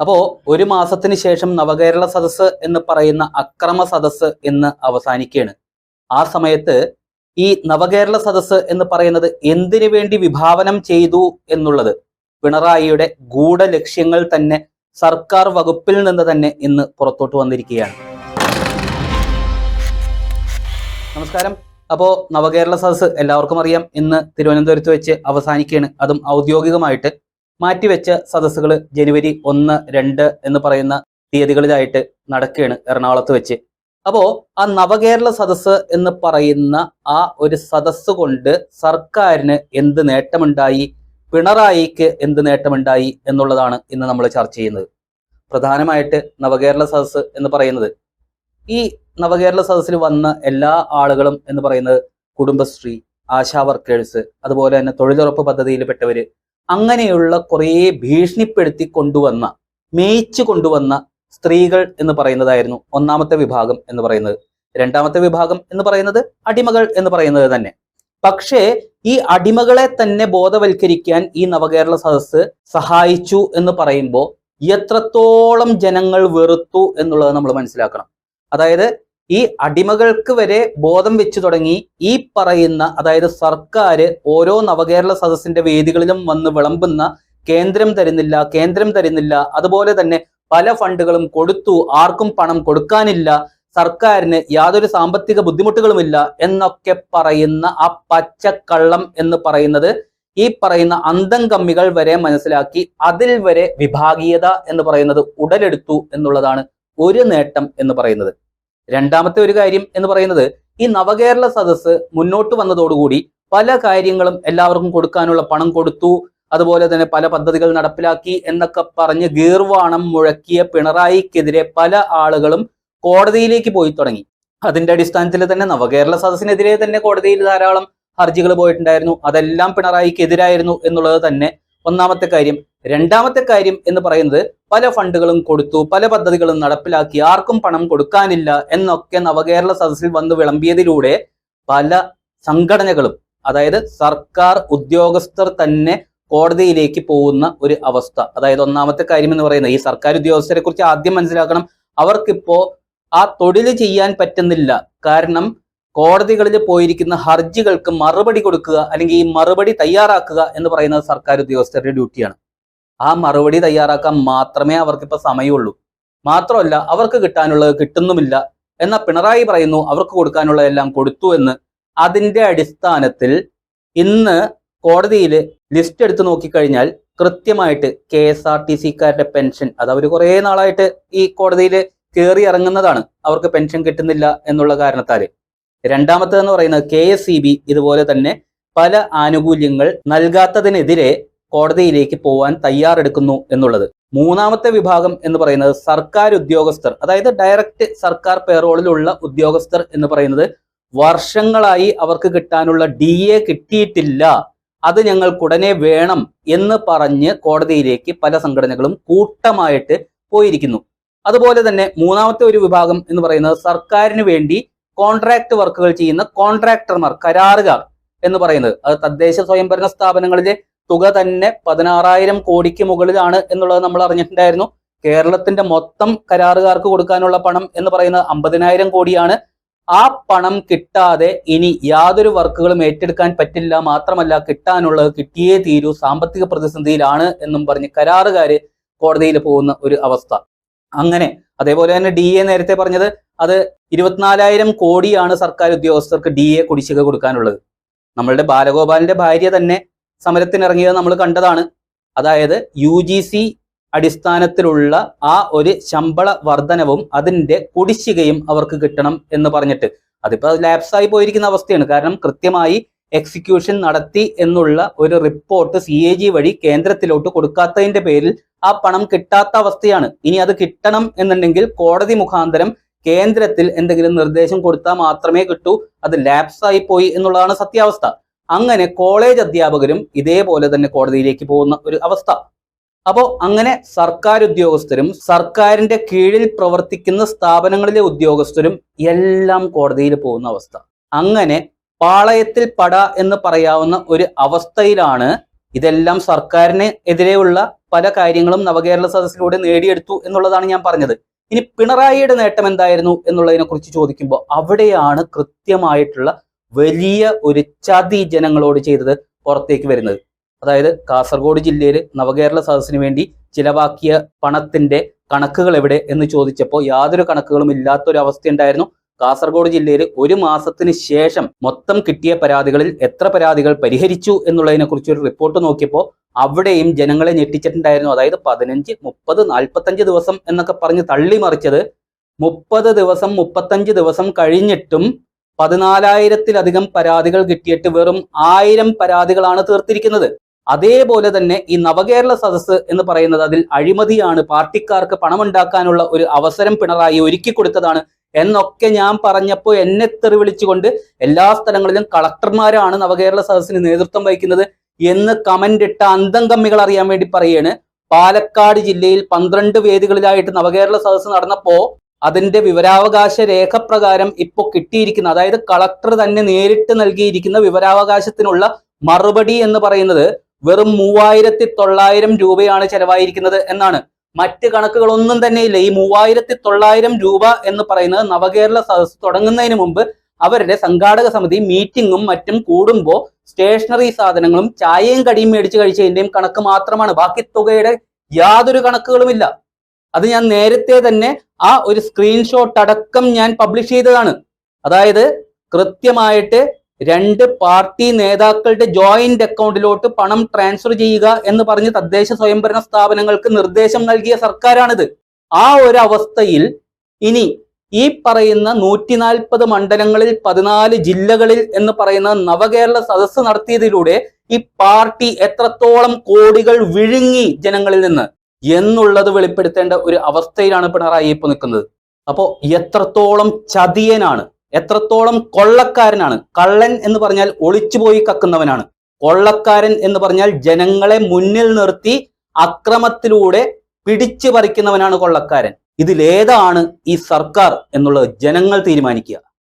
അപ്പോ ഒരു മാസത്തിന് ശേഷം നവകേരള സദസ്സ് എന്ന് പറയുന്ന അക്രമ സദസ്സ് എന്ന് അവസാനിക്കുകയാണ്. ആ സമയത്ത് ഈ നവകേരള സദസ്സ് എന്ന് പറയുന്നത് എന്തിനു വേണ്ടി വിഭാവനം ചെയ്തു എന്നുള്ളത് പിണറായിയുടെ ഗൂഢലക്ഷ്യങ്ങൾ തന്നെ സർക്കാർ വകുപ്പിൽ നിന്ന് തന്നെ ഇന്ന് പുറത്തോട്ട് വന്നിരിക്കുകയാണ്. നമസ്കാരം. അപ്പോ നവകേരള സദസ്സ് എല്ലാവർക്കും അറിയാം. ഇന്ന് തിരുവനന്തപുരത്ത് വെച്ച് അവസാനിക്കുകയാണ്. അതും ഔദ്യോഗികമായിട്ട്. മാറ്റിവെച്ച സദസ്സുകൾ ജനുവരി ഒന്ന് രണ്ട് എന്ന് പറയുന്ന തീയതികളിലായിട്ട് നടക്കുകയാണ് എറണാകുളത്ത് വെച്ച്. അപ്പോ ആ നവകേരള സദസ്സ് എന്ന് പറയുന്ന ആ ഒരു സദസ്സ് കൊണ്ട് സർക്കാരിന് എന്ത് നേട്ടമുണ്ടായി? പിണറായിക്ക് എന്ത് നേട്ടമുണ്ടായി എന്നുള്ളതാണ് ഇന്ന് നമ്മൾ ചർച്ച ചെയ്യുന്നത്. പ്രധാനമായിട്ട് നവകേരള സദസ്സ് എന്ന് പറയുന്നത് ഈ നവകേരള സദസ്സിൽ വന്ന എല്ലാ ആളുകളും എന്ന് പറയുന്നത് കുടുംബശ്രീ ആശാ വർക്കേഴ്സ് അതുപോലെ തന്നെ തൊഴിലുറപ്പ് പദ്ധതിയിൽപ്പെട്ടവര് അങ്ങനെയുള്ള കുറേ ഭീഷണിപ്പെടുത്തി കൊണ്ടുവന്ന മേയിച്ചു കൊണ്ടുവന്ന സ്ത്രീകൾ എന്ന് പറയുന്നതായിരുന്നു ഒന്നാമത്തെ വിഭാഗം എന്ന് പറയുന്നത്. രണ്ടാമത്തെ വിഭാഗം എന്ന് പറയുന്നത് അടിമകൾ എന്ന് പറയുന്നത് തന്നെ. പക്ഷേ ഈ അടിമകളെ തന്നെ ബോധവൽക്കരിക്കാൻ ഈ നവകേരള സദസ്സ് സഹായിച്ചു എന്ന് പറയുമ്പോൾ എത്രത്തോളം ജനങ്ങൾ വെറുത്തു എന്നുള്ളത് നമ്മൾ മനസ്സിലാക്കണം. അതായത് ഈ അടിമകൾക്ക് വരെ ബോധം വെച്ചു തുടങ്ങി ഈ പറയുന്ന അതായത് സർക്കാർ ഓരോ നവകേരള സദസ്സിന്റെ വേദികളിലും വന്ന് വിളമ്പുന്ന കേന്ദ്രം തരുന്നില്ല കേന്ദ്രം തരുന്നില്ല അതുപോലെ തന്നെ പല ഫണ്ടുകളും കൊടുത്തു ആർക്കും പണം കൊടുക്കാനില്ല സർക്കാരിന് യാതൊരു സാമ്പത്തിക ബുദ്ധിമുട്ടുകളുമില്ല എന്നൊക്കെ പറയുന്ന ആ പച്ചക്കള്ളം എന്ന് പറയുന്നത് ഈ പറയുന്ന അന്തം കമ്മികൾ വരെ മനസ്സിലാക്കി അതിൽ വരെ വിഭാഗീയത എന്ന് പറയുന്നത് ഉടലെടുത്തു എന്നുള്ളതാണ് ഒരു നേട്ടം എന്ന് പറയുന്നത്. രണ്ടാമത്തെ ഒരു കാര്യം എന്ന് പറയുന്നത് ഈ നവകേരള സദസ്സ് മുന്നോട്ട് വന്നതോടുകൂടി പല കാര്യങ്ങളും എല്ലാവർക്കും കൊടുക്കാനുള്ള പണം കൊടുത്തു. അതുപോലെ തന്നെ പല പദ്ധതികൾ നടപ്പിലാക്കി എന്നൊക്കെ പറഞ്ഞ് ഗീർവാണം മുഴക്കിയ പിണറായിക്കെതിരെ പല ആളുകളും കോടതിയിലേക്ക് പോയി തുടങ്ങി. അതിന്റെ അടിസ്ഥാനത്തിൽ തന്നെ നവകേരള സദസ്സിനെതിരെ തന്നെ കോടതിയിൽ ധാരാളം ഹർജികൾ പോയിട്ടുണ്ടായിരുന്നു. അതെല്ലാം പിണറായിക്കെതിരായിരുന്നു എന്നുള്ളത് തന്നെ ഒന്നാമത്തെ കാര്യം രണ്ടാമത്തെ കാര്യം എന്ന് പറയുന്നത് പല ഫണ്ടുകളും കൊടുത്തു പല പദ്ധതികളും നടപ്പിലാക്കി ആർക്കും പണം കൊടുക്കാനില്ല എന്നൊക്കെ നവകേരള സദസ്സിൽ വന്ന് വിളമ്പിയതിലൂടെ പല സംഘടനകളും അതായത് സർക്കാർ ഉദ്യോഗസ്ഥർ തന്നെ കോടതിയിലേക്ക് പോകുന്ന ഒരു അവസ്ഥ. അതായത് ഒന്നാമത്തെ കാര്യം എന്ന് പറയുന്നത് ഈ സർക്കാർ ഉദ്യോഗസ്ഥരെ കുറിച്ച് ആദ്യം മനസ്സിലാക്കണം. അവർക്കിപ്പോ ആ തൊഴിൽ ചെയ്യാൻ പറ്റുന്നില്ല. കാരണം കോടതികളിൽ പോയിരിക്കുന്ന ഹർജികൾക്ക് മറുപടി കൊടുക്കുക അല്ലെങ്കിൽ ഈ മറുപടി തയ്യാറാക്കുക എന്ന് പറയുന്നത് സർക്കാർ ഉദ്യോഗസ്ഥരുടെ ഡ്യൂട്ടിയാണ്. ആ മറുപടി തയ്യാറാക്കാൻ മാത്രമേ അവർക്കിപ്പോൾ സമയമുള്ളൂ. മാത്രമല്ല അവർക്ക് കിട്ടാനുള്ളത് കിട്ടുന്നുമില്ല എന്ന പിണറായി പറയുന്നു അവർക്ക് കൊടുക്കാനുള്ളതെല്ലാം കൊടുത്തു എന്ന്. അതിന്റെ അടിസ്ഥാനത്തിൽ ഇന്ന് കോടതിയിൽ ലിസ്റ്റ് എടുത്ത് നോക്കിക്കഴിഞ്ഞാൽ കൃത്യമായിട്ട് കെ എസ് ആർ ടി സിക്കാരുടെ പെൻഷൻ അത് അവർ കുറേ നാളായിട്ട് ഈ കോടതിയിൽ കയറി ഇറങ്ങുന്നതാണ്. അവർക്ക് പെൻഷൻ കിട്ടുന്നില്ല എന്നുള്ള കാരണത്താൽ രണ്ടാമത്തേന്ന് പറയുന്നത് കെ എസ് ഇതുപോലെ തന്നെ പല ആനുകൂല്യങ്ങൾ നൽകാത്തതിനെതിരെ കോടതിയിലേക്ക് പോവാൻ തയ്യാറെടുക്കുന്നു എന്നുള്ളത്. മൂന്നാമത്തെ വിഭാഗം എന്ന് പറയുന്നത് സർക്കാർ ഉദ്യോഗസ്ഥർ അതായത് ഡയറക്റ്റ് സർക്കാർ പേറോളിലുള്ള ഉദ്യോഗസ്ഥർ എന്ന് പറയുന്നത് വർഷങ്ങളായി അവർക്ക് കിട്ടാനുള്ള ഡി എ കിട്ടിയിട്ടില്ല. അത് ഞങ്ങൾക്കുടനെ വേണം എന്ന് പറഞ്ഞ് കോടതിയിലേക്ക് പല സംഘടനകളും കൂട്ടമായിട്ട് പോയിരിക്കുന്നു. അതുപോലെ തന്നെ മൂന്നാമത്തെ ഒരു വിഭാഗം എന്ന് പറയുന്നത് സർക്കാരിന് വേണ്ടി കോൺട്രാക്ട് വർക്കുകൾ ചെയ്യുന്ന കോൺട്രാക്ടർമാർ കരാറുകാർ എന്ന് പറയുന്നത്. അത് തദ്ദേശ സ്വയംഭരണ സ്ഥാപനങ്ങളിലെ തുക തന്നെ പതിനാറായിരം കോടിക്ക് മുകളിലാണ് എന്നുള്ളത് നമ്മൾ അറിഞ്ഞിട്ടുണ്ടായിരുന്നു. കേരളത്തിന്റെ മൊത്തം കരാറുകാർക്ക് കൊടുക്കാനുള്ള പണം എന്ന് പറയുന്നത് അമ്പതിനായിരം കോടിയാണ്. ആ പണം കിട്ടാതെ ഇനി യാതൊരു വർക്കുകളും ഏറ്റെടുക്കാൻ പറ്റില്ല. മാത്രമല്ല കിട്ടാനുള്ളത് കിട്ടിയേ തീരൂ. സാമ്പത്തിക പ്രതിസന്ധിയിലാണ് എന്നും പറഞ്ഞ് കരാറുകാര് കോടതിയിൽ പോകുന്ന ഒരു അവസ്ഥ. അങ്ങനെ അതേപോലെ തന്നെ ഡി എ നേരത്തെ പറഞ്ഞത് അത് ഇരുപത്തിനാലായിരം കോടിയാണ് സർക്കാർ ഉദ്യോഗസ്ഥർക്ക് ഡി എ കുടിശ്ശിക കൊടുക്കാനുള്ളത്. നമ്മളുടെ ബാലഗോപാലിന്റെ ഭാര്യ തന്നെ സമരത്തിനിറങ്ങിയത് നമ്മൾ കണ്ടതാണ്. അതായത് യു ജി സി അടിസ്ഥാനത്തിലുള്ള ആ ഒരു ശമ്പള വർധനവും അതിന്റെ കുടിശ്ശികയും അവർക്ക് കിട്ടണം എന്ന് പറഞ്ഞിട്ട്. അതിപ്പോ ലാപ്സായി പോയിരിക്കുന്ന അവസ്ഥയാണ്. കാരണം കൃത്യമായി എക്സിക്യൂഷൻ നടത്തി എന്നുള്ള ഒരു റിപ്പോർട്ട് സി എ ജി വഴി കേന്ദ്രത്തിലോട്ട് കൊടുക്കാത്തതിന്റെ പേരിൽ ആ പണം കിട്ടാത്ത അവസ്ഥയാണ്. ഇനി അത് കിട്ടണം എന്നുണ്ടെങ്കിൽ കോടതി മുഖാന്തരം കേന്ദ്രത്തിൽ എന്തെങ്കിലും നിർദ്ദേശം കൊടുത്താൽ മാത്രമേ കിട്ടൂ. അത് ലാപ്സായി പോയി എന്നുള്ളതാണ് സത്യാവസ്ഥ. അങ്ങനെ കോളേജ് അധ്യാപകരും ഇതേപോലെ തന്നെ കോടതിയിലേക്ക് പോകുന്ന ഒരു അവസ്ഥ. അപ്പോൾ അങ്ങനെ സർക്കാർ ഉദ്യോഗസ്ഥരും സർക്കാരിന്റെ കീഴിൽ പ്രവർത്തിക്കുന്ന സ്ഥാപനങ്ങളിലെ ഉദ്യോഗസ്ഥരും എല്ലാം കോടതിയിൽ പോകുന്ന അവസ്ഥ. അങ്ങനെ പാളയത്തിൽ പട എന്ന് പറയാവുന്ന ഒരു അവസ്ഥയിലാണ് ഇതെല്ലാം സർക്കാരിന് എതിരെയുള്ള പല കാര്യങ്ങളും നവകേരള സദസ്സിലൂടെ നേടിയെടുത്തു എന്നുള്ളതാണ് ഞാൻ പറഞ്ഞത്. ഇനി പിണറായിയുടെ നേട്ടം എന്തായിരുന്നു എന്നുള്ളതിനെ കുറിച്ച് ചോദിക്കുമ്പോൾ അവിടെയാണ് കൃത്യമായിട്ടുള്ള വലിയ ഒരു ചതി ജനങ്ങളോട് ചെയ്തത് പുറത്തേക്ക് വരുന്നത്. അതായത് കാസർഗോഡ് ജില്ലയിൽ നവകേരള സദസ്സിന് വേണ്ടി ചിലവാക്കിയ പണത്തിന്റെ കണക്കുകൾ എവിടെ എന്ന് ചോദിച്ചപ്പോൾ യാതൊരു കണക്കുകളും ഇല്ലാത്തൊരു അവസ്ഥയുണ്ടായിരുന്നു കാസർഗോഡ് ജില്ലയിൽ ഒരു മാസത്തിന് ശേഷം മൊത്തം കിട്ടിയ പരാതികളിൽ എത്ര പരാതികൾ പരിഹരിച്ചു എന്നുള്ളതിനെ കുറിച്ച് ഒരു റിപ്പോർട്ട് നോക്കിയപ്പോൾ അവിടെയും ജനങ്ങളെ ഞെട്ടിച്ചിട്ടുണ്ടായിരുന്നു. അതായത് പതിനഞ്ച് മുപ്പത് നാൽപ്പത്തഞ്ച് ദിവസം എന്നൊക്കെ പറഞ്ഞ് തള്ളി മറിച്ചത് മുപ്പത് ദിവസം മുപ്പത്തഞ്ച് ദിവസം കഴിഞ്ഞിട്ടും പതിനാലായിരത്തിലധികം പരാതികൾ കിട്ടിയിട്ട് വെറും ആയിരം പരാതികളാണ് തീർത്തിരിക്കുന്നത്. അതേപോലെ തന്നെ ഈ നവകേരള സദസ്സ് എന്ന് പറയുന്നത് അതിൽ അഴിമതിയാണ്. പാർട്ടിക്കാർക്ക് പണമുണ്ടാക്കാനുള്ള ഒരു അവസരം പിണറായി ഒരുക്കി കൊടുത്തതാണ് എന്നൊക്കെ ഞാൻ പറഞ്ഞപ്പോൾ എന്നെ തെറി വിളിച്ചുകൊണ്ട് എല്ലാ സ്ഥലങ്ങളിലും കളക്ടർമാരാണ് നവകേരള സദസ്സിന് നേതൃത്വം വഹിക്കുന്നത് എന്ന് കമന്റ് ഇട്ട അന്തം കമ്മികൾ അറിയാൻ വേണ്ടി പറയാണ്. പാലക്കാട് ജില്ലയിൽ പന്ത്രണ്ട് വേദികളിലായിട്ട് നവകേരള സദസ്സ് നടന്നപ്പോ അതിന്റെ വിവരാവകാശ രേഖ പ്രകാരം ഇപ്പൊ കിട്ടിയിരിക്കുന്ന അതായത് കളക്ടർ തന്നെ നേരിട്ട് നൽകിയിരിക്കുന്ന വിവരാവകാശത്തിനുള്ള മറുപടി എന്ന് പറയുന്നത് വെറും മൂവായിരത്തി തൊള്ളായിരം രൂപയാണ് ചെലവായിരിക്കുന്നത് എന്നാണ്. മറ്റ് കണക്കുകളൊന്നും തന്നെ ഇല്ല. ഈ മൂവായിരത്തി തൊള്ളായിരം രൂപ എന്ന് പറയുന്നത് നവകേരള സദസ് തുടങ്ങുന്നതിന് മുമ്പ് അവരുടെ സംഘാടക സമിതി മീറ്റിങ്ങും മറ്റും കൂടുമ്പോൾ സ്റ്റേഷനറി സാധനങ്ങളും ചായയും കടിയും മേടിച്ച് കഴിച്ചതിന്റെയും കണക്ക് മാത്രമാണ്. ബാക്കി തുകയുടെ യാതൊരു കണക്കുകളുമില്ല. അത് ഞാൻ നേരത്തെ തന്നെ ആ ഒരു സ്ക്രീൻഷോട്ട് അടക്കം ഞാൻ പബ്ലിഷ് ചെയ്തതാണ്. അതായത് കൃത്യമായിട്ട് രണ്ട് പാർട്ടി നേതാക്കളുടെ ജോയിന്റ് അക്കൗണ്ടിലോട്ട് പണം ട്രാൻസ്ഫർ ചെയ്യുക എന്ന് പറഞ്ഞ് തദ്ദേശ സ്വയംഭരണ സ്ഥാപനങ്ങൾക്ക് നിർദ്ദേശം നൽകിയ സർക്കാരാണിത്. ആ ഒരു അവസ്ഥയിൽ ഇനി ഈ പറയുന്ന നൂറ്റി നാൽപ്പത് മണ്ഡലങ്ങളിൽ പതിനാല് ജില്ലകളിൽ എന്ന് പറയുന്ന നവകേരള സദസ്സ് നടത്തിയതിലൂടെ ഈ പാർട്ടി എത്രത്തോളം കോടികൾ വിഴുങ്ങി ജനങ്ങളിൽ നിന്ന് എന്നുള്ളത് വെളിപ്പെടുത്തേണ്ട ഒരു അവസ്ഥയിലാണ് പിണറായി ഇപ്പൊ നിൽക്കുന്നത്. അപ്പോ എത്രത്തോളം ചതിയനാണ് എത്രത്തോളം കൊള്ളക്കാരനാണ്? കള്ളൻ എന്ന് പറഞ്ഞാൽ ഒളിച്ചുപോയി കക്കുന്നവനാണ്. കൊള്ളക്കാരൻ എന്ന് പറഞ്ഞാൽ ജനങ്ങളെ മുന്നിൽ നിർത്തി അക്രമത്തിലൂടെ പിടിച്ചു പറിക്കുന്നവനാണ് കൊള്ളക്കാരൻ. ഇതിലേതാണ് ഈ സർക്കാർ എന്നുള്ളത് ജനങ്ങൾ തീരുമാനിക്കുക.